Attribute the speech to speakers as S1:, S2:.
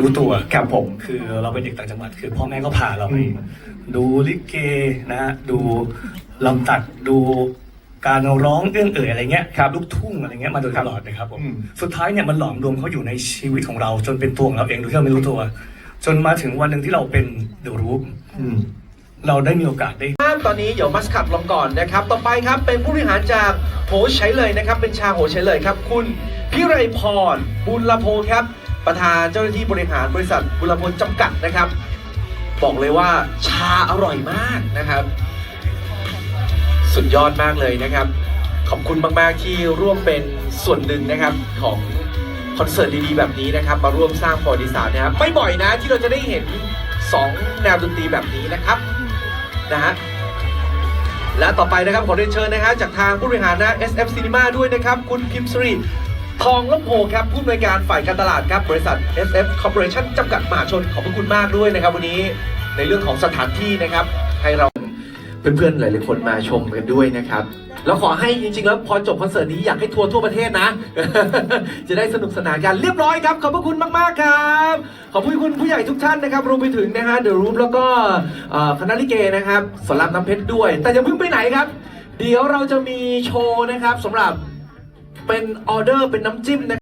S1: รู้ตัว
S2: ครับผม
S1: คือเราเป็นเด็กต่างจังหวัดคือพ่อแม่ก็พาเราไป
S2: อืม
S1: ดูลิเกนะฮะดูลำตัดดูการร้องเอื้อนเอ่ยอะไรเงี้ยครับลูกทุ่งอะไรเงี้ยมาโดยตลอดนะครับผม
S2: อืม
S1: สุดท้ายเนี่ยมันหลอมรวมเขาอยู่ในชีวิตของเรา จนเป็นตัวของเราเองโดยที่เราไม่รู้ตัว จนมาถึงวันหนึ่งที่เราเป็นเดอะรูป
S2: อืม
S1: เราได้มีโอกาสได้
S3: ครับตอนนี้เดี๋ยวมัสคัดลงก่อนนะครับ ต่อไปครับเป็นผู้บริหารจากโหใช้เลยนะครับ เป็นชาโหใช้เลยครับ คุณพิไรพรบุญละโพครับ ประธานเจ้าหน้าที่บริหารบริษัทบุญลจำกัดนะครับ บอกเลยว่าชาอร่อยมากนะครับ สุดยอดมากเลยนะครับ ขอบคุณมากๆที่ร่วมเป็นส่วนหนึ่งนะครับของคอนเสิร์ตดีๆแบบนี้นะครับ มาร่วมสร้างประวัติศาสตร์นะครับไม่บ่อยนะที่เราจะได้เห็น 2 แนวดนตรีแบบนี้นะครับนะฮะและต่อไปนะครับขอเรียนเชิญนะฮะจากทางผู้บริหารนะ SF Cinema ด้วยนะครับ คุณพิมพ์สรี ทองลำโพครับผู้อำนวยการฝ่ายการตลาดครับบริษัท SF Corporation จำกัดมหาชนขอบพระคุณมากด้วยนะครับวันนี้ในเรื่องของสถานที่นะครับ ให้เราเพื่อนๆหลายๆคนมาชมกันด้วยนะครับแล้วขอให้จริงๆแล้วพอจบคอนเสิร์ตนี้อยากให้ทัวร์ทั่วประเทศนะ จะได้สนุกสนานกันเรียบร้อยครับ ขอบพระคุณมากๆครับ ขอบคุณผู้ใหญ่ทุกท่านนะครับรวมไปถึงนะฮะเดอะรูปแล้วก็คณะลิเกนะครับสอนรามน้ำเพชรด้วย แต่อย่าเพิ่งไปไหนครับ เดี๋ยวเราจะมีโชว์นะครับสำหรับ เป็นออเดอร์เป็นน้ำจิ้มนะ